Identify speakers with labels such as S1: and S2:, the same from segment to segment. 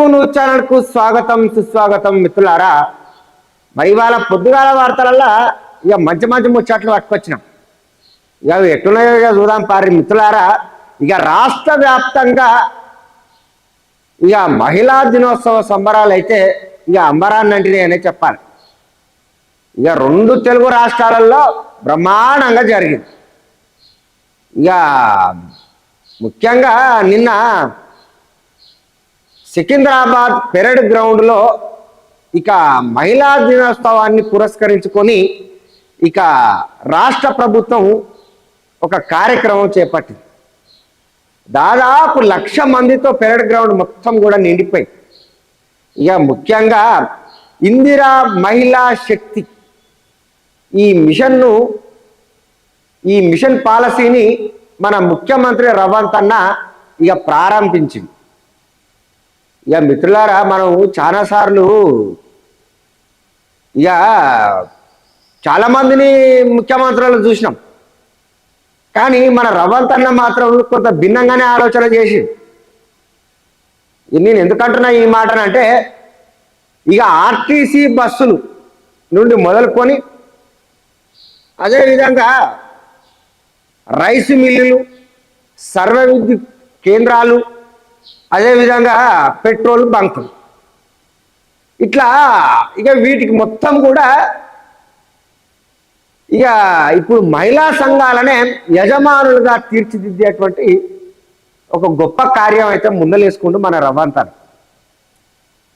S1: CN Telugu news ఛానల్కు స్వాగతం సుస్వాగతం మిత్రులారా. మరి ఇవాళ పొద్దుగాల వార్తలల్లా ఇక మంచి మంచి ముచ్చట్లు పట్టుకొచ్చినాం. ఇక ఎట్లున్నాయో ఇక చూద్దాం పారి మిత్రులారా. ఇక రాష్ట్ర వ్యాప్తంగా ఇక మహిళా దినోత్సవ సంబరాలు అయితే ఇక అంబరాన్నంటినే అనే చెప్పాలి. ఇక రెండు తెలుగు రాష్ట్రాలలో బ్రహ్మాండంగా జరిగింది. ఇక ముఖ్యంగా నిన్న సికింద్రాబాద్ పెరడ్ గ్రౌండ్లో ఇక మహిళా దినోత్సవాన్ని పురస్కరించుకొని ఇక రాష్ట్ర ప్రభుత్వం ఒక కార్యక్రమం చేపట్టింది. దాదాపు లక్ష మందితో పెరడ్ గ్రౌండ్ మొత్తం కూడా నిండిపోయి ఇక ముఖ్యంగా ఇందిరా మహిళా శక్తి ఈ మిషన్ను ఈ మిషన్ పాలసీని మన ముఖ్యమంత్రి రవంత్ అన్న ఇక ప్రారంభించింది ఇక మిత్రులారా మనం చాలాసార్లు ఇక చాలామందిని ముఖ్యమంత్రులను చూసినాం. కానీ మన రవంత్ అన్న మాత్రం కొంత భిన్నంగానే ఆలోచన చేసి నేను ఎందుకంటున్నా ఈ మాటనంటే ఇక ఆర్టీసీ బస్సులు నుండి మొదలుకొని అదేవిధంగా రైస్ మిల్లులు సర్వ విద్యుత్ కేంద్రాలు అదేవిధంగా పెట్రోల్ బంకులు ఇట్లా ఇక వీటికి మొత్తం కూడా ఇక ఇప్పుడు మహిళా సంఘాలనే యజమానులుగా తీర్చిదిద్దేటువంటి ఒక గొప్ప కార్యం అయితే ముందలేసుకుంటూ మన రవ్వంతారు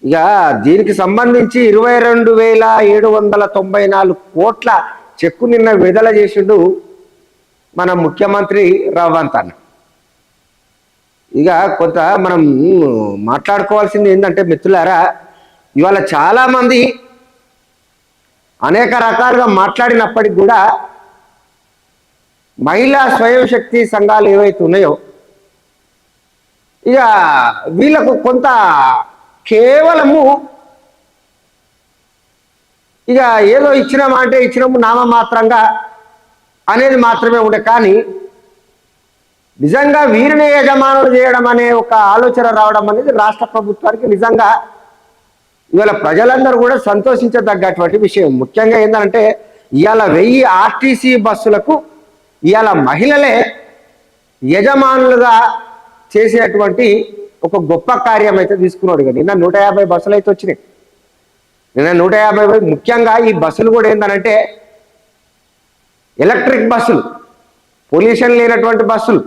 S1: ఇక దీనికి సంబంధించి ఇరవై రెండు వేల ఏడు వందల తొంభై నాలుగు కోట్ల చెక్కు నిన్న విడుదల చేసిండు మన ముఖ్యమంత్రి రవ్వంత్ అన్న ఇక కొంత మనం మాట్లాడుకోవాల్సింది ఏంటంటే మిత్రులారా ఇవాళ చాలా మంది అనేక రకాలుగా మాట్లాడినప్పటికి కూడా మహిళా స్వయం శక్తి సంఘాలు ఏవైతే ఉన్నాయో ఇక వీళ్ళకు కొంత కేవలము ఇక ఏదో ఇచ్చినామా అంటే ఇచ్చినాము నామమాత్రంగా అనేది మాత్రమే ఉండే. కానీ నిజంగా వీరిని యజమానులు చేయడం అనే ఒక ఆలోచన రావడం అనేది రాష్ట్ర ప్రభుత్వానికి నిజంగా ఇవాళ ప్రజలందరూ కూడా సంతోషించదగ్గటువంటి విషయం. ముఖ్యంగా ఏంటంటే ఇవాళ వెయ్యి ఆర్టీసీ బస్సులకు ఇవాళ మహిళలే యజమానులుగా చేసేటువంటి ఒక గొప్ప కార్యం అయితే తీసుకున్నాడు ఇక నిన్న నూట యాభై బస్సులు అయితే వచ్చినాయి. నిన్న నూట యాభై ముఖ్యంగా ఈ బస్సులు కూడా ఏంటంటే ఎలక్ట్రిక్ బస్సులు పొల్యూషన్ లేనటువంటి బస్సులు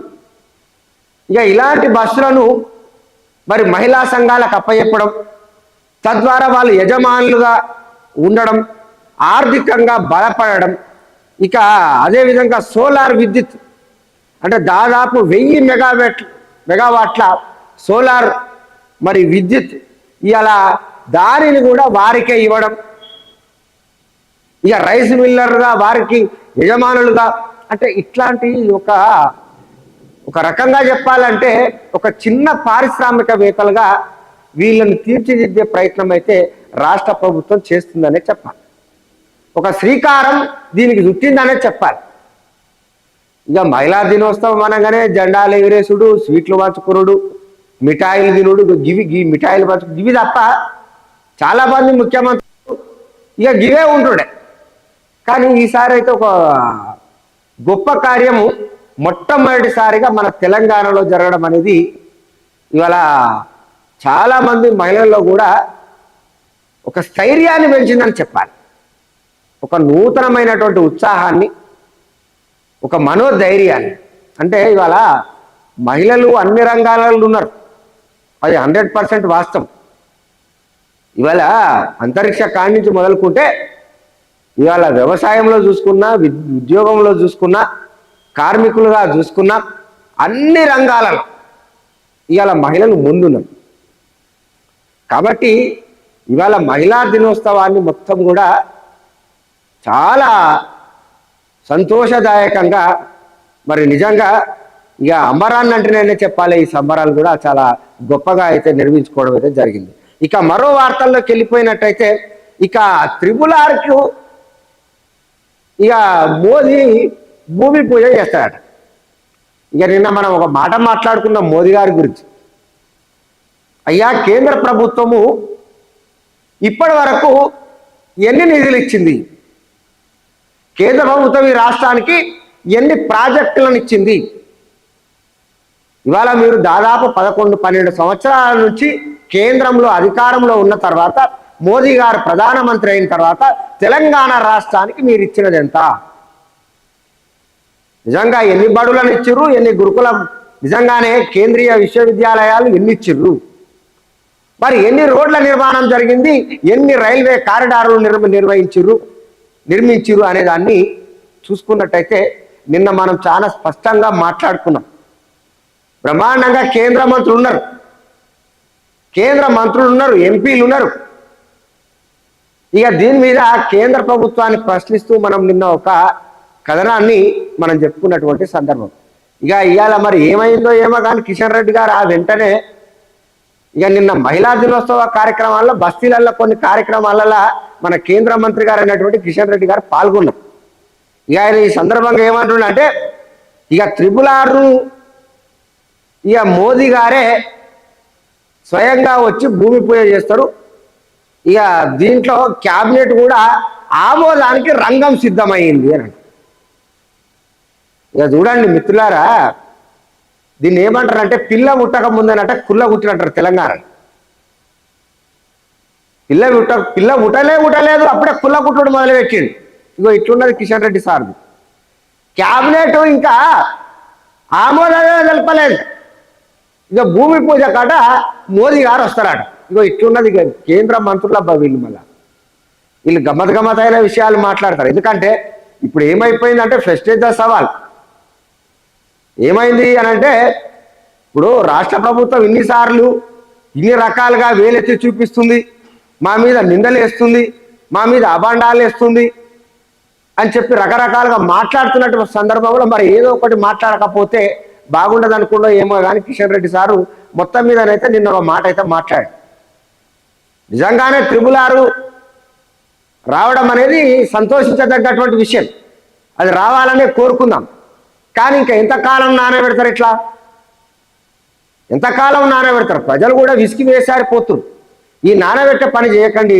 S1: ఇక ఇలాంటి బస్సులను మరి మహిళా సంఘాలకు అప్పచెప్పడం తద్వారా వాళ్ళు యజమానులుగా ఉండడం ఆర్థికంగా బలపడడం ఇక అదేవిధంగా సోలార్ విద్యుత్ అంటే దాదాపు వెయ్యి మెగావాట్ మెగావాట్ల సోలార్ మరి విద్యుత్ ఇలా దానిని కూడా వారికే ఇవ్వడం ఇక రైస్ మిల్లర్గా వారికి యజమానులుగా అంటే ఇట్లాంటి ఒక ఒక రకంగా చెప్పాలంటే ఒక చిన్న పారిశ్రామికవేత్తలుగా వీళ్ళని తీర్చిదిద్దే ప్రయత్నం అయితే రాష్ట్ర ప్రభుత్వం చేస్తుందనే చెప్పాలి. ఒక శ్రీకారం దీనికి చుట్టిందనే చెప్పాలి. ఇక మహిళా దినోత్సవం అనగానే జెండాలు ఎగిరేసుడు స్వీట్లు పంచుకునుడు మిఠాయిలు తినుడు గివి గి మిఠాయిలు పంచు గివి తప్ప చాలా మంది ముఖ్యమంత్రులు ఇక గివే ఉంటుండే. కానీ ఈసారి అయితే ఒక గొప్ప కార్యము మొట్టమొదటిసారిగా మన తెలంగాణలో జరగడం అనేది ఇవాళ చాలామంది మహిళల్లో కూడా ఒక స్థైర్యాన్ని పెంచిందని చెప్పాలి. ఒక నూతనమైనటువంటి ఉత్సాహాన్ని ఒక మనోధైర్యాన్ని. అంటే ఇవాళ మహిళలు అన్ని రంగాలలో ఉన్నారు. అది హండ్రెడ్ పర్సెంట్ వాస్తవం. ఇవాళ అంతరిక్ష కాడి నుంచి మొదలుకుంటే ఇవాళ వ్యవసాయంలో చూసుకున్నా ఉద్యోగంలో చూసుకున్నా కార్మికులుగా చూసుకున్నా అన్ని రంగాలలో ఇవాళ మహిళలు ముందున్నారు కాబట్టి ఇవాళ మహిళా దినోత్సవాన్ని మొత్తం కూడా చాలా సంతోషదాయకంగా మరి నిజంగా ఇక అంబరాన్ని అంటేనే చెప్పాలి ఈ సంబరాలు కూడా చాలా గొప్పగా అయితే నిర్మించుకోవడం అయితే జరిగింది. ఇక మరో వార్తల్లోకి వెళ్ళిపోయినట్టయితే ఇక త్రిబుల్ ఆర్కు ఇక మోదీ భూమి పూజ చేస్తాడట. ఇక నిన్న మనం ఒక మాట మాట్లాడుకున్న మోదీ గారి గురించి. అయ్యా కేంద్ర ప్రభుత్వము ఇప్పటి వరకు ఎన్ని నిధులు ఇచ్చింది? కేంద్ర ప్రభుత్వం ఈ రాష్ట్రానికి ఎన్ని ప్రాజెక్టులను ఇచ్చింది? ఇవాళ మీరు దాదాపు పదకొండు పన్నెండు సంవత్సరాల నుంచి కేంద్రంలో అధికారంలో ఉన్న తర్వాత మోదీ గారు ప్రధానమంత్రి అయిన తర్వాత తెలంగాణ రాష్ట్రానికి మీరు ఇచ్చినది ఎంత? నిజంగా ఎన్ని బడులను ఇచ్చిర్రు ఎన్ని గురుకులం నిజంగానే కేంద్రీయ విశ్వవిద్యాలయాలు ఎన్ని ఇచ్చిర్రు? మరి ఎన్ని రోడ్ల నిర్మాణం జరిగింది ఎన్ని రైల్వే కారిడార్లు నిర్మ నిర్వహించిర్రు నిర్మించిర్రు అనే దాన్ని చూసుకున్నట్టయితే నిన్న మనం చాలా స్పష్టంగా మాట్లాడుకున్నాం. బ్రహ్మాండంగా కేంద్ర మంత్రులు ఉన్నారు. కేంద్ర మంత్రులు ఉన్నారు ఎంపీలు ఉన్నారు. ఇక దీని మీద కేంద్ర ప్రభుత్వాన్ని ప్రశ్నిస్తూ మనం నిన్న ఒక కథనాన్ని మనం చెప్పుకున్నటువంటి సందర్భం. ఇక ఇవాళ మరి ఏమైందో ఏమో కానీ కిషన్ రెడ్డి గారు ఆ వెంటనే ఇక నిన్న మహిళా దినోత్సవ కార్యక్రమాల్లో బస్తీలలో కొన్ని కార్యక్రమాలలో మన కేంద్ర మంత్రి గారు అయినటువంటి కిషన్ రెడ్డి గారు పాల్గొన్నారు. ఇక ఆయన ఈ సందర్భంగా ఏమంటున్నా అంటే ఇక త్రిపుల్ ఆరు ఇక మోదీ గారే స్వయంగా వచ్చి భూమి పూజ చేస్తారు. ఇక దీంట్లో క్యాబినెట్ కూడా ఆమోదానికి రంగం సిద్ధమైంది అని ఇక చూడండి మిత్రులారా దీన్ని ఏమంటారు అంటే పిల్ల పుట్టక ముందనంటే కుల్ల కుట్టినట్టారు తెలంగాణ. పిల్ల పుట్ట పిల్ల ముట్టలే పుట్టలేదు అప్పుడే కుల్ల కుట్టుడు మొదలుపెట్టిండు. ఇగో ఇట్లున్నది కిషన్ రెడ్డి సార్ది. క్యాబినెట్ ఇంకా ఆమోదమే తెలపలేదు. ఇక భూమి పూజ కాట మోదీ గారు వస్తారట. ఇగో ఇట్లున్నది కేంద్ర మంత్రుల వీళ్ళు మళ్ళా. వీళ్ళు గమ్మత్ గమ్మత్ అయిన విషయాలు మాట్లాడతారు. ఎందుకంటే ఇప్పుడు ఏమైపోయిందంటే ఫెస్టేజ్ ద సవాల్. ఏమైంది అని అంటే ఇప్పుడు రాష్ట్ర ప్రభుత్వం ఇన్నిసార్లు ఇన్ని రకాలుగా వేలెత్తి చూపిస్తుంది మా మీద నిందలు వేస్తుంది మా మీద అభాండాలు వేస్తుంది అని చెప్పి రకరకాలుగా మాట్లాడుతున్నటువంటి సందర్భంలో మరి ఏదో ఒకటి మాట్లాడకపోతే బాగుండదు అనుకుంటో ఏమో కానీ కిషన్ రెడ్డి సారు మొత్తం మీదనైతే నిన్న ఒక మాట అయితే మాట్లాడు నిజంగానే త్రిబులారు రావడం అనేది సంతోషించదగ్గటువంటి విషయం. అది రావాలనే కోరుకుందాం. కానీ ఇంకా ఎంతకాలం నానబెడతారు ఇట్లా? ఎంతకాలం నానబెడతారు? ప్రజలు కూడా విసిగి వేసారిపోతున్నారు ఈ నానబెట్టే పని చేయకండి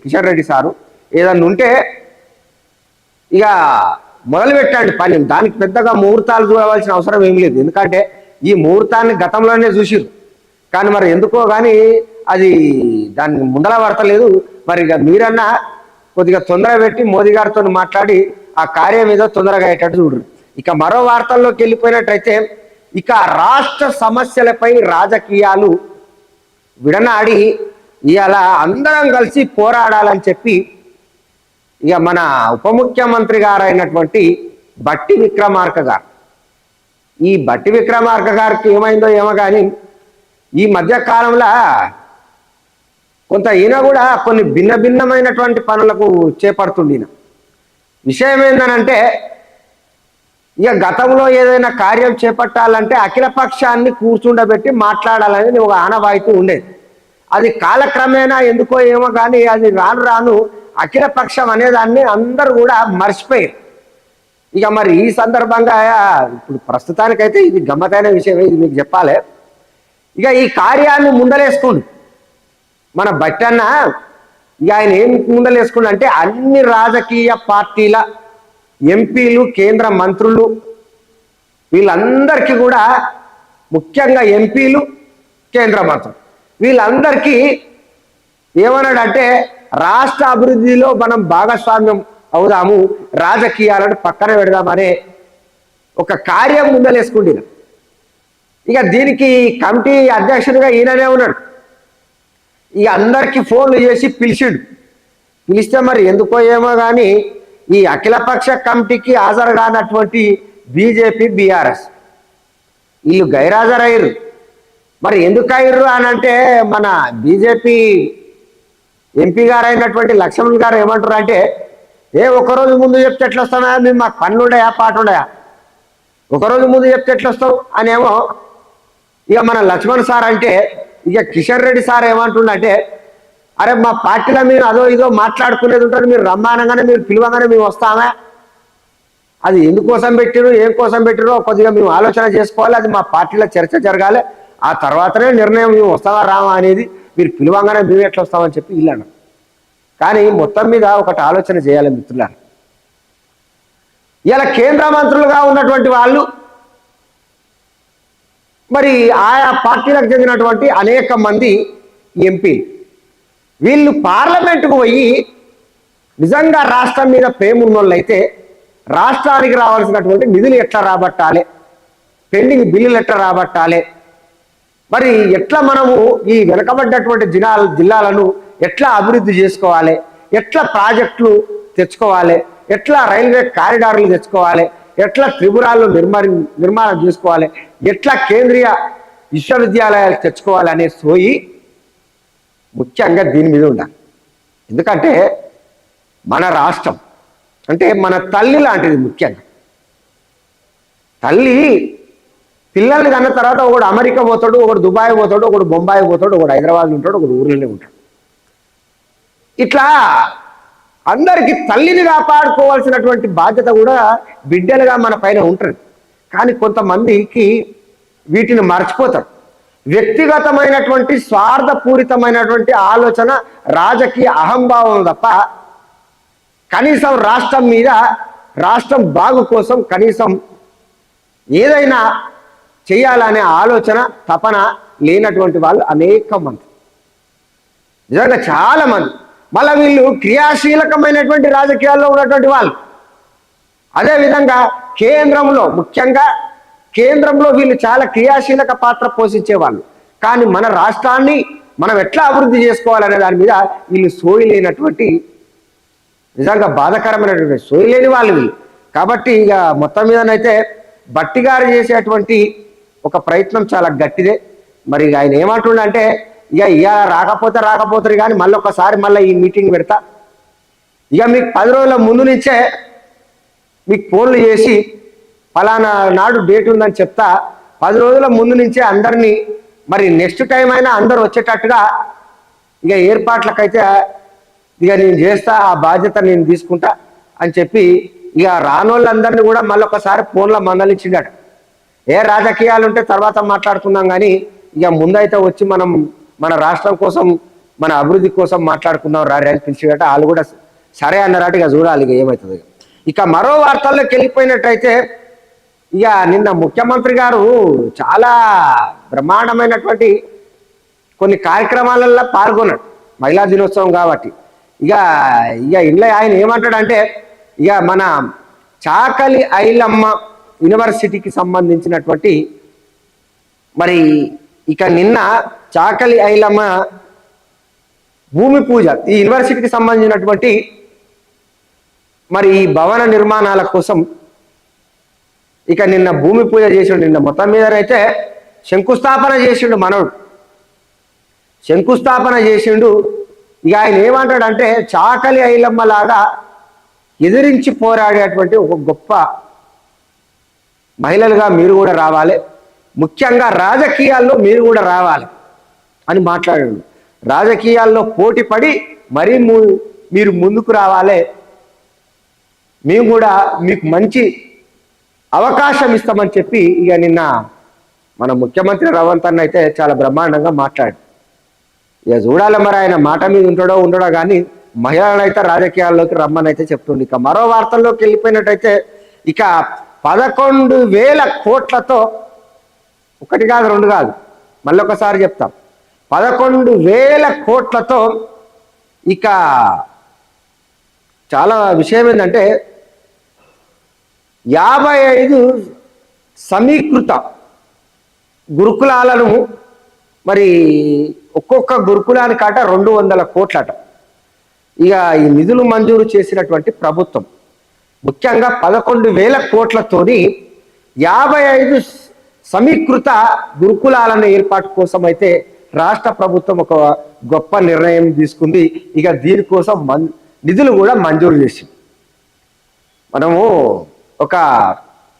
S1: కిషన్ రెడ్డి సారు. ఏదన్నా ఉంటే ఇక మొదలు పెట్టండి పని. దానికి పెద్దగా ముహూర్తాలు చూడవలసిన అవసరం ఏం లేదు. ఎందుకంటే ఈ ముహూర్తాన్ని గతంలోనే చూసిరు కానీ మరి ఎందుకో కానీ అది దాన్ని ముందల పడతలేదు. మరి ఇక మీరన్నా కొద్దిగా తొందర పెట్టి మోదీ గారితో మాట్లాడి ఆ కార్యం ఏదో తొందరగా అయ్యేటట్టు చూడరు ఇక మరో వార్తల్లోకి వెళ్ళిపోయినట్టయితే ఇక రాష్ట్ర సమస్యలపై రాజకీయాలు విడనాడి ఇవాళ అందరం కలిసి పోరాడాలని చెప్పి ఇక మన ఉప ముఖ్యమంత్రి గారు అయినటువంటి బట్టి విక్రమార్క గారు. ఈ బట్టి విక్రమార్క గారికి ఏమైందో ఏమో కానీ ఈ మధ్య కాలంలో కొంత ఈయన కూడా కొన్ని భిన్న భిన్నమైనటువంటి పనులకు చేపడుతుండిన విషయం ఏంటనంటే ఇక గతంలో ఏదైనా కార్యం చేపట్టాలంటే అఖిల పక్షాన్ని కూర్చుండబెట్టి మాట్లాడాలని ఒక ఆనవాయితీ ఉండేది. అది కాలక్రమేణా ఎందుకో ఏమో కానీ అది రాను రాను అఖిల పక్షం అనేదాన్ని అందరూ కూడా మర్చిపోయారు. ఇక మరి ఈ సందర్భంగా ఇప్పుడు ప్రస్తుతానికైతే ఇది గమ్మతైన విషయమే ఇది మీకు చెప్పాలి. ఇక ఈ కార్యాన్ని ముందలేసుకోండి. మన బట్టన్న ఇక ఆయన ఏం ముందలేసుకుండు అంటే అన్ని రాజకీయ పార్టీల ఎంపీలు కేంద్ర మంత్రులు వీళ్ళందరికీ కూడా ముఖ్యంగా ఎంపీలు కేంద్ర మంత్రులు. వీళ్ళందరికీ ఏమన్నాడంటే రాష్ట్ర అభివృద్ధిలో మనం భాగస్వామ్యం అవుదాము రాజకీయాలను పక్కన పెడదామనే ఒక కార్యం ముందలేసుకుంటున్నా ఇక దీనికి కమిటీ అధ్యక్షుడిగా ఈయననే ఉన్నాడు. ఇక అందరికీ ఫోన్లు చేసి పిలిచిండు. పిలిస్తే మరి ఎందుకో ఏమో కానీ ఈ అఖిలపక్ష కమిటీకి హాజరు కానటువంటి బీజేపీ బీఆర్ఎస్. వీళ్ళు గైరాజరయ్యారు మరి ఎందుకు అయ్యారు అని అంటే మన బీజేపీ ఎంపీ గారు అయినటువంటి లక్ష్మణ్ గారు ఏమంటారు అంటే ఏ ఒకరోజు ముందు చెప్తే ఎట్లా వస్తామా మేము మాకు పనులు ఉండయా పాట ఉండయా ఒకరోజు ముందు చెప్తే ఎట్లా వస్తావు అనేమో ఇక మన లక్ష్మణ్ సార్ అంటే ఇక కిషన్ రెడ్డి సార్ ఏమంటుండంటే అరే మా పార్టీలో మీరు అదో ఇదో మాట్లాడుకునేది ఉంటుంది మీరు రమ్మానంగానే మీరు పిలవగానే మేము వస్తామా. అది ఎందుకోసం పెట్టిరు ఏం కోసం పెట్టిరో కొద్దిగా మేము ఆలోచన చేసుకోవాలి అది మా పార్టీలో చర్చ జరగాలి. ఆ తర్వాతనే నిర్ణయం మేము వస్తావా రావా అనేది మీరు పిలవంగానే మేము ఎట్లా వస్తామని చెప్పి ఇల్లాను కానీ మొత్తం మీద ఒకటి ఆలోచన చేయాలి మిత్రులారు. ఇలా కేంద్ర మంత్రులుగా ఉన్నటువంటి వాళ్ళు మరి ఆయా పార్టీలకు చెందినటువంటి అనేక మంది ఎంపీ వీళ్ళు పార్లమెంటుకు పోయి నిజంగా రాష్ట్రం మీద ప్రేమ ఉన్నోళ్ళైతే రాష్ట్రానికి రావాల్సినటువంటి నిధులు ఎట్లా రాబట్టాలి? పెండింగ్ బిల్లులు ఎట్లా రాబట్టాలి? మరి ఎట్లా మనము ఈ వెనకబడ్డటువంటి జిల్లా జిల్లాలను ఎట్లా అభివృద్ధి చేసుకోవాలి? ఎట్లా ప్రాజెక్టులు తెచ్చుకోవాలి? ఎట్లా రైల్వే కారిడార్లు తెచ్చుకోవాలి? ఎట్లా త్రిపురాలు నిర్మాణ నిర్మాణం చేసుకోవాలి? ఎట్లా కేంద్రీయ విశ్వవిద్యాలయాలు తెచ్చుకోవాలి అనే సోయి ముఖ్యంగా దీని మీద ఉండాలి ఎందుకంటే మన రాష్ట్రం అంటే మన తల్లి లాంటిది ముఖ్యంగా. తల్లి పిల్లల్ని కన్న తర్వాత ఒకడు అమెరికా పోతాడు ఒకడు దుబాయ్ పోతాడు ఒకడు బొంబాయి పోతాడు ఒకడు హైదరాబాద్ ఉంటాడు ఒకడు ఊర్లోనే ఉంటాడు. ఇట్లా అందరికి తల్లిని కాపాడుకోవాల్సినటువంటి బాధ్యత కూడా బిడ్డలుగా మన పైన ఉంటుంది. కానీ కొంతమందికి వీటిని మర్చిపోతారు. వ్యక్తిగతమైనటువంటి స్వార్థపూరితమైనటువంటి ఆలోచన రాజకీయ అహంభావం తప్ప కనీసం రాష్ట్రం మీద రాష్ట్రం బాగు కోసం కనీసం ఏదైనా చేయాలనే ఆలోచన తపన లేనటువంటి వాళ్ళు అనేక మంది. నిజంగా చాలా మంది. మళ్ళీ వీళ్ళు క్రియాశీలకమైనటువంటి రాజకీయాల్లో ఉన్నటువంటి వాళ్ళు. అదేవిధంగా కేంద్రంలో ముఖ్యంగా కేంద్రంలో వీళ్ళు చాలా క్రియాశీలక పాత్ర పోషించేవాళ్ళు. కానీ మన రాష్ట్రాన్ని మనం ఎట్లా అభివృద్ధి చేసుకోవాలనే దాని మీద వీళ్ళు సోయి లేనటువంటి నిజంగా బాధాకరమైనటువంటి సోయి లేని వాళ్ళు వీళ్ళు. కాబట్టి ఇక మొత్తం మీదనైతే బట్టి గారు చేసేటువంటి ఒక ప్రయత్నం చాలా గట్టిదే. మరి ఆయన ఏమంటుండంటే ఇక ఇక రాకపోతే రాకపోతారు కానీ మళ్ళీ ఒకసారి మళ్ళీ ఈ మీటింగ్ పెడతా. ఇక మీకు పది రోజుల ముందు నుంచే మీకు ఫోన్లు చేసి ఫలానా నాడు డేట్ ఉందని చెప్తా పది రోజుల ముందు నుంచే అందరినీ మరి నెక్స్ట్ టైం అయినా అందరు వచ్చేటట్టుగా ఇక ఏర్పాట్లకైతే ఇక నేను చేస్తా ఆ బాధ్యత నేను తీసుకుంటా అని చెప్పి ఇక రానోళ్ళందరినీ కూడా మళ్ళీ ఒకసారి ఫోన్లో మందలించిండట. ఏ రాజకీయాలు ఉంటే తర్వాత మాట్లాడుకుందాం కానీ ఇక ముందైతే వచ్చి మనం మన రాష్ట్రం కోసం మన అభివృద్ధి కోసం మాట్లాడుకుందాం రారి అని పిలిచిడట వాళ్ళు కూడా సరే అన్నారట ఇక చూడాలి ఇక ఏమవుతుంది ఇక మరో వార్తల్లోకి వెళ్ళిపోయినట్టయితే ఇక నిన్న ముఖ్యమంత్రి గారు చాలా బ్రహ్మాండమైనటువంటి కొన్ని కార్యక్రమాలలో పాల్గొన్నాడు. మహిళా దినోత్సవం కాబట్టి. ఇక ఇక ఇంట్లో ఆయన ఏమంటాడంటే ఇక మన చాకలి ఐలమ్మ యూనివర్సిటీకి సంబంధించినటువంటి మరి ఇక నిన్న చాకలి ఐలమ్మ భూమి పూజ ఈ యూనివర్సిటీకి సంబంధించినటువంటి మరి ఈ భవన నిర్మాణాల కోసం ఇక నిన్న భూమి పూజ చేసిండు నిన్న మొత్తం మీద అయితే శంకుస్థాపన చేసిండు మనవుడు శంకుస్థాపన చేసిండు. ఇక ఆయన ఏమంటాడంటే చాకలి ఐలమ్మ లాగా ఎదిరించి పోరాడేటువంటి ఒక గొప్ప మహిళలుగా మీరు కూడా రావాలి. ముఖ్యంగా రాజకీయాల్లో మీరు కూడా రావాలి అని మాట్లాడాడు. రాజకీయాల్లో పోటీ పడి మరీ మీరు ముందుకు రావాలి. మేము కూడా మీకు మంచి అవకాశం ఇస్తామని చెప్పి ఇక నిన్న మన ముఖ్యమంత్రి రేవంత్ అన్న అయితే చాలా బ్రహ్మాండంగా మాట్లాడు ఇక చూడాలి మరి ఆయన మాట మీద ఉంటాడో ఉండడో కానీ మహిళలను అయితే రాజకీయాల్లోకి రమ్మని అయితే చెప్తుంది ఇక మరో వార్తల్లోకి వెళ్ళిపోయినట్టయితే ఇక పదకొండు వేల కోట్లతో ఒకటి కాదు రెండు కాదు. మళ్ళీ ఒకసారి చెప్తాం. పదకొండు వేల కోట్లతో ఇక చాలా విషయం ఏంటంటే యాభై ఐదు సమీకృత గురుకులాలను మరి ఒక్కొక్క గురుకులానికట రెండు వందల కోట్లట. ఇక ఈ నిధులు మంజూరు చేసినటువంటి ప్రభుత్వం ముఖ్యంగా పదకొండు వేల కోట్లతోని యాభై ఐదు సమీకృత గురుకులాలను ఏర్పాటు కోసం అయితే రాష్ట్ర ప్రభుత్వం ఒక గొప్ప నిర్ణయం తీసుకుంది. ఇక దీనికోసం మన్ నిధులు కూడా మంజూరు చేసింది. మనము ఒక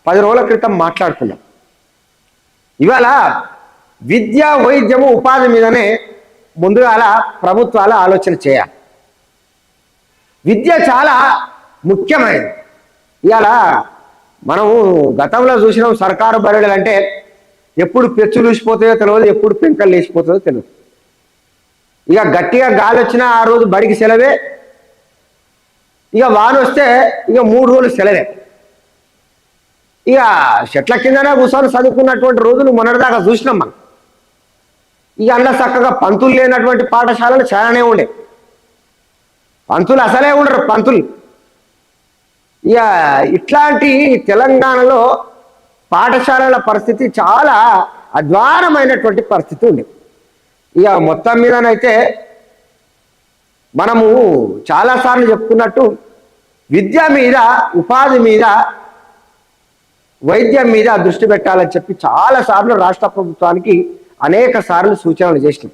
S1: పది రోజుల క్రితం మాట్లాడుకున్నాం. ఇవాళ విద్య వైద్యము ఉపాధి మీదనే ముందుగాల ప్రభుత్వాలు ఆలోచన చేయాలి. విద్య చాలా ముఖ్యమైనది. ఇవాళ మనము గతంలో చూసినాం సర్కారు బడులు అంటే ఎప్పుడు పెచ్చు లూసిపోతాయో తెలియదు ఎప్పుడు పెంకలు లేచిపోతుందో తెలియదు ఇక గట్టిగా గాలి వచ్చినా ఆ రోజు బడికి సెలవే. ఇక వాన వస్తే ఇక మూడు రోజులు సెలవే. ఇక చెట్ల కిందనే కూర్చొని చదువుకున్నటువంటి రోజులు మొన్నటిదాకా చూసినాం మనం. ఇక అందులో చక్కగా పంతులు లేనటువంటి పాఠశాలలు చాలానే ఉండే. పంతులు అసలే ఉండరు పంతులు. ఇక ఇట్లాంటి తెలంగాణలో పాఠశాలల పరిస్థితి చాలా అద్వారమైనటువంటి పరిస్థితి ఉంది ఇక మొత్తం మీదనైతే మనము చాలాసార్లు చెప్పుకున్నట్టు విద్య మీద ఉపాధి మీద వైద్యం మీద దృష్టి పెట్టాలని చెప్పి చాలా సార్లు రాష్ట్ర ప్రభుత్వానికి అనేక సార్లు సూచనలు చేసినాం.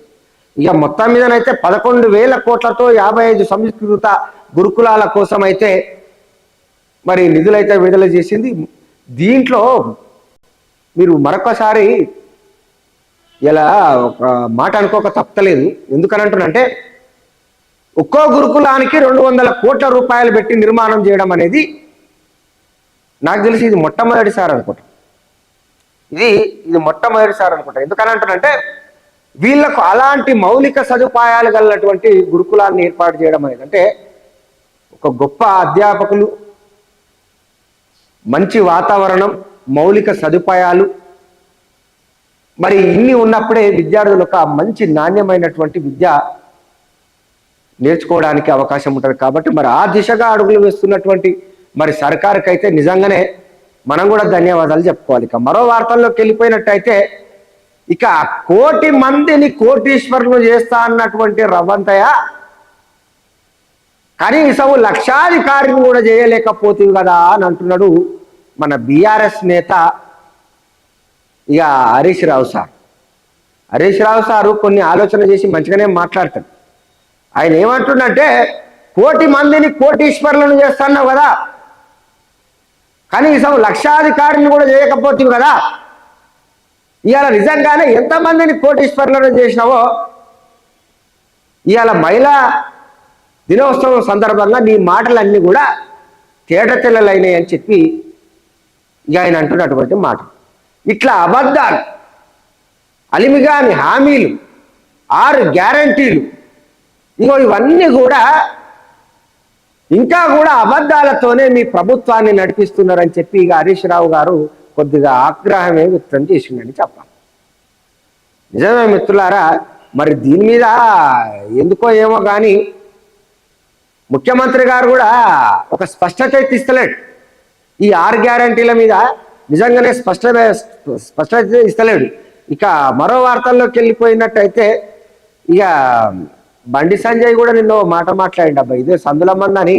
S1: ఇక మొత్తం మీదనైతే పదకొండు వేల కోట్లతో యాభై ఐదు సంస్కృత గురుకులాల కోసం అయితే మరి నిధులైతే విడుదల చేసింది. దీంట్లో మీరు మరొకసారి ఇలా ఒక మాట అనుకోక తప్పలేదు. ఎందుకనంటున్నంటే ఒక్కో గురుకులానికి రెండు వందల కోట్ల రూపాయలు పెట్టి నిర్మాణం చేయడం అనేది నాకు తెలిసి ఇది మొట్టమొదటిసారి అనుకుంటా. ఇది ఇది మొట్టమొదటిసారి అనుకుంటా. ఎందుకని అంటానంటే వీళ్ళకు అలాంటి మౌలిక సదుపాయాలు గలటువంటి గురుకులాన్ని ఏర్పాటు చేయడం అనేది అంటే ఒక గొప్ప అధ్యాపకులు మంచి వాతావరణం మౌలిక సదుపాయాలు మరి ఇన్ని ఉన్నప్పుడే విద్యార్థులు ఒక మంచి నాణ్యమైనటువంటి విద్య నేర్చుకోవడానికి అవకాశం ఉంటుంది. కాబట్టి మరి ఆ దిశగా అడుగులు వేస్తున్నటువంటి మరి సర్కారుకి అయితే నిజంగానే మనం కూడా ధన్యవాదాలు చెప్పుకోవాలి. ఇక మరో వార్తల్లోకి వెళ్ళిపోయినట్టయితే ఇక కోటి మందిని కోటీశ్వరులు చేస్తా అన్నటువంటి రవ్వంతయ్య కనీసం లక్షాధికారిని కూడా చేయలేకపోతుంది కదా అని అంటున్నాడు మన బీఆర్ఎస్ నేత ఇక హరీష్ రావు సార్. హరీష్ రావు సారు కొన్ని ఆలోచన చేసి మంచిగానే మాట్లాడతాడు. ఆయన ఏమంటుండంటే కోటి మందిని కోటీశ్వరులను చేస్తున్నావు కదా. కనీసం లక్షాధికారిని కూడా చేయకపోతుంది కదా. ఇవాళ నిజంగానే ఎంతమందిని కోటీశ్వర్లను చేసినావో ఇవాళ మహిళా దినోత్సవం సందర్భంగా నీ మాటలన్నీ కూడా తేట తెల్లలైనాయి అని చెప్పి ఆయన అంటున్నటువంటి మాట. ఇట్లా అబద్ధాలు అలిమిగాని హామీలు ఆరు గ్యారంటీలు ఇగో ఇవన్నీ కూడా ఇంకా కూడా అబద్ధాలతోనే మీ ప్రభుత్వాన్ని నడిపిస్తున్నారని చెప్పి ఇక హరీష్ రావు గారు కొద్దిగా ఆగ్రహమే వ్యక్తం చేసిండని చెప్పాలి. నిజమే మిత్రులారా మరి దీని మీద ఎందుకో ఏమో కానీ ముఖ్యమంత్రి గారు కూడా ఒక స్పష్టత ఇస్తలేడు. ఈ ఆరు గ్యారంటీల మీద నిజంగానే స్పష్ట స్పష్టత ఇస్తలేడు. ఇక మరో వార్తల్లోకి వెళ్ళిపోయినట్టయితే ఇక బండి సంజయ్ కూడా నిన్న మాట మాట్లాడి అబ్బా ఇదే సందుల మందని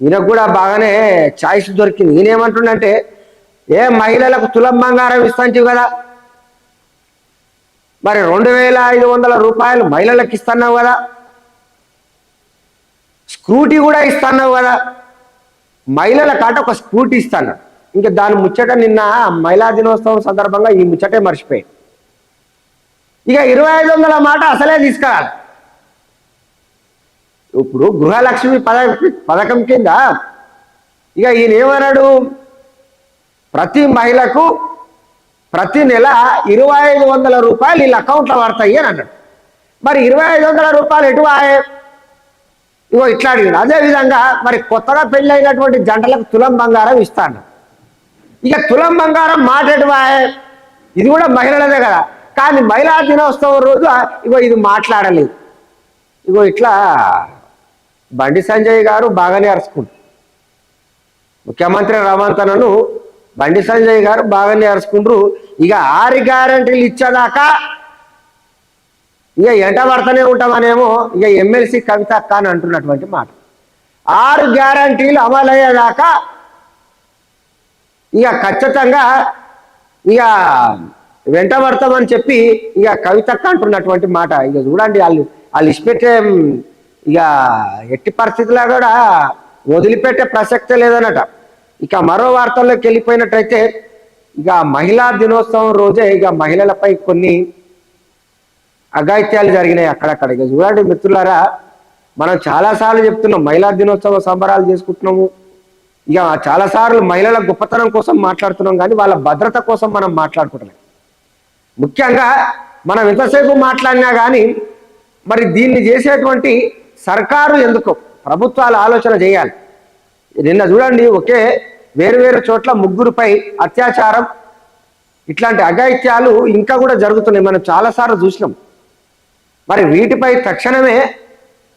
S1: ఈయనకు కూడా బాగానే ఛాయిస్ దొరికింది. ఈయనేమంటుండంటే ఏ మహిళలకు తులం బంగారం ఇస్తాంటివి కదా. మరి రెండు వేల ఐదు వందల రూపాయలు మహిళలకు ఇస్తున్నావు కదా. స్కూటీ కూడా ఇస్తున్నావు కదా. మహిళల కాట ఒక స్కూటీ ఇస్తాను. ఇంకా దాని ముచ్చట నిన్న మహిళా దినోత్సవం సందర్భంగా ఈ ముచ్చటే మర్చిపోయి ఇక ఇరవై ఐదు వందల మాట అసలే తీసుకురాలి ఇప్పుడు గృహలక్ష్మి పథకం పథకం కింద ఇక ఈయన ఏమన్నాడు? ప్రతి మహిళకు ప్రతి నెల ఇరవై ఐదు వందల రూపాయలు వీళ్ళ అకౌంట్లో పడతాయి అని అన్నాడు. మరి ఇరవై ఐదు వందల రూపాయలు ఎటు ఆయే ఇగో ఇట్లా అడిగాడు. అదే విధంగా మరి కొత్తగా పెళ్ళైనటువంటి జంటలకు తులం బంగారం ఇస్తాను ఇక తులం బంగారం మాట్లాడు ఇది కూడా మహిళలదే కదా. కానీ మహిళా దినోత్సవం రోజు ఇగో ఇది మాట్లాడలేదు. ఇగో ఇట్లా బండి సంజయ్ గారు బాగానే అరుచుకుంటారు. ముఖ్యమంత్రి రవంతనను బండి సంజయ్ గారు బాగానే అరుచుకుంటారు. ఇక ఆరు గ్యారంటీలు ఇచ్చేదాకా ఇక ఎంట పడతానే ఉంటామనేమో ఇక ఎమ్మెల్సీ కవిత అక్క అని అంటున్నటువంటి మాట. ఆరు గ్యారంటీలు అమలయ్యేదాకా ఇక ఖచ్చితంగా ఇక వెంట పడతామని చెప్పి ఇక కవితక్క అంటున్నటువంటి మాట. ఇక చూడండి వాళ్ళు వాళ్ళు ఇష్టపెట్టే ఇక ఎట్టి పరిస్థితుల్లో కూడా వదిలిపెట్టే ప్రసక్తే లేదనట ఇక మరో వార్తల్లోకి వెళ్ళిపోయినట్టయితే ఇక మహిళా దినోత్సవం రోజే ఇక మహిళలపై కొన్ని అఘాయిత్యాలు జరిగినాయి అక్కడక్కడ. ఇక చూడండి మిత్రులారా మనం చాలాసార్లు చెప్తున్నాం మహిళా దినోత్సవ సంబరాలు చేసుకుంటున్నాము. ఇక చాలాసార్లు మహిళల గొప్పతనం కోసం మాట్లాడుతున్నాం కానీ వాళ్ళ భద్రత కోసం మనం మాట్లాడుకుంటలేం ముఖ్యంగా మనం ఎంతసేపు మాట్లాడినా కానీ మరి దీన్ని చేసేటువంటి సర్కారు ఎందుకు? ప్రభుత్వాలు ఆలోచన చేయాలి. నిన్న చూడండి ఒకే వేరు వేరు చోట్ల ముగ్గురుపై అత్యాచారం ఇట్లాంటి అఘాయిత్యాలు ఇంకా కూడా జరుగుతున్నాయి. మనం చాలాసార్లు చూసినాం. మరి వీటిపై తక్షణమే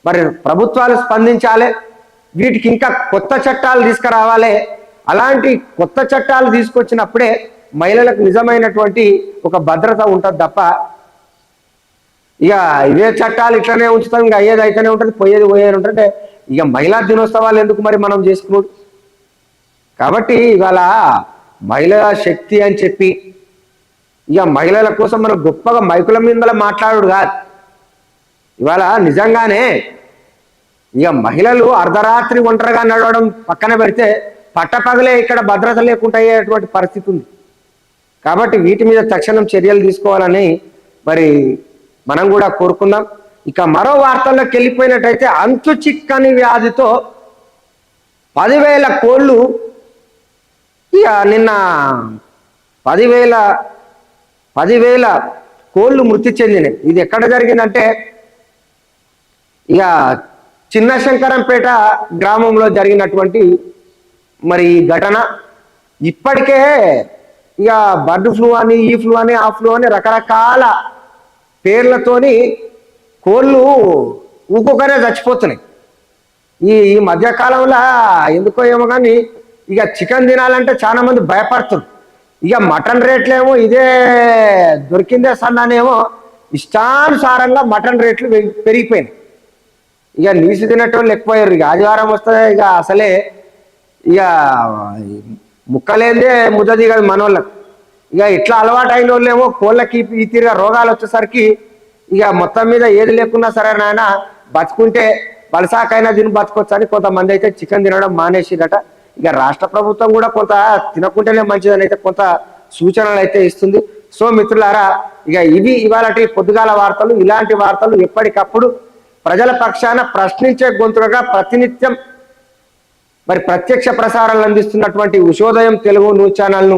S1: మరి ప్రభుత్వాలు స్పందించాలి వీటికి ఇంకా కొత్త చట్టాలు తీసుకురావాలి. అలాంటి కొత్త చట్టాలు తీసుకొచ్చినప్పుడే మహిళలకు నిజమైనటువంటి ఒక భద్రత ఉంటుంది తప్ప ఇక ఇదే చట్టాలు ఇట్లనే ఉంచుతాం ఇంకా అయ్యేది అయితేనే ఉంటుంది పోయేది పోయేది ఉంటుంది ఇక మహిళా దినోత్సవాలు ఎందుకు మరి మనం చేసుకున్నాడు? కాబట్టి ఇవాళ మహిళా శక్తి అని చెప్పి ఇక మహిళల కోసం మనం గొప్పగా మైకుల మీద మాట్లాడు కాదు. ఇవాళ నిజంగానే ఇక మహిళలు అర్ధరాత్రి ఒంటరిగా నడవడం పక్కన పెడితే పట్టపగలే ఇక్కడ భద్రత లేకుండా అయ్యేటువంటి పరిస్థితి ఉంది. కాబట్టి వీటి మీద తక్షణం చర్యలు తీసుకోవాలని మరి మనం కూడా కోరుకుందాం. ఇక మరో వార్తల్లోకి వెళ్ళిపోయినట్టయితే అంతు చిక్కని వ్యాధితో పదివేల కోళ్ళు ఇక నిన్న పదివేల పదివేల కోళ్ళు మృతి చెందినాయి. ఇది ఎక్కడ జరిగిందంటే ఇక చిన్న శంకరంపేట గ్రామంలో జరిగినటువంటి మరి ఈ ఘటన. ఇప్పటికే ఇక బర్డ్ ఫ్లూ అని ఈ ఫ్లూ అని ఆ ఫ్లూ అని రకరకాల పేర్లతోని కోళ్ళు ఊకొకరే చచ్చిపోతున్నాయి. ఈ ఈ మధ్యకాలంలో ఎందుకో ఏమో కానీ ఇక చికెన్ తినాలంటే చాలా మంది భయపడుతున్నారు. ఇక మటన్ రేట్లేమో ఇదే దొరికిందే సన్నానేమో ఇష్టానుసారంగా మటన్ రేట్లు పెరిగి- పెరిగిపోయినాయి. ఇక నీసు తినేటోళ్ళు ఎక్కువయ్యారు. ఇక ఆదివారం వస్తే ఇక అసలే ఇక ముక్కలేందే ముద్ద దిగదు మనోళ్ళకి. ఇక ఇట్లా అలవాటు అయిన వాళ్ళేమో కోళ్ళకి ఈ తీరుగా రోగాలు వచ్చేసరికి ఇక మొత్తం మీద ఏది లేకున్నా సరే నాయన బతుకుంటే బలసాకైనా తిని బతకొచ్చు అని కొంతమంది అయితే చికెన్ తినడం మానేసిందట ఇక రాష్ట్ర ప్రభుత్వం కూడా కొంత తినకుంటేనే మంచిదని అయితే కొంత సూచనలు అయితే ఇస్తుంది. సో మిత్రులారా ఇక ఇవి ఇవాళ పొద్దుగాల వార్తలు ఇలాంటి వార్తలు ఎప్పటికప్పుడు ప్రజల పక్షాన ప్రశ్నించే గొంతులుగా ప్రతినిత్యం మరి ప్రత్యక్ష ప్రసారాలు అందిస్తున్నటువంటి ఉషోదయం తెలుగు న్యూస్ ఛానల్ను